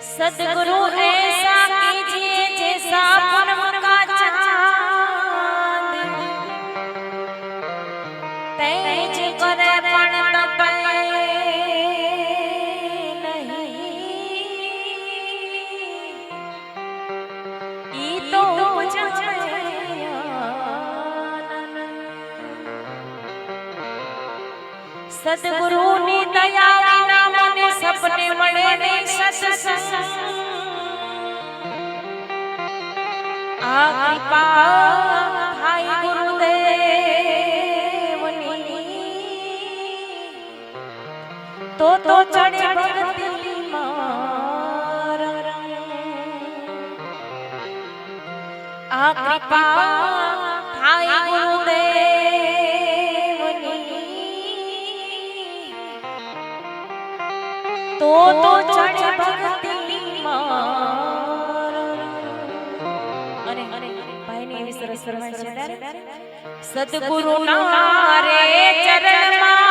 सदगुरु ऐसा कीजिए जैसा पूनम का चांद तेज करे पण तपे नहीं ई तो उपजा सदगुरु नी दया સપને મળે ને સત્સંગ આ કૃપા થાય ગુરુદેવની તો તો ચડે ભક્તિ માર આ કૃપા એવી છે સદગુરુ ના રે ચરણમાં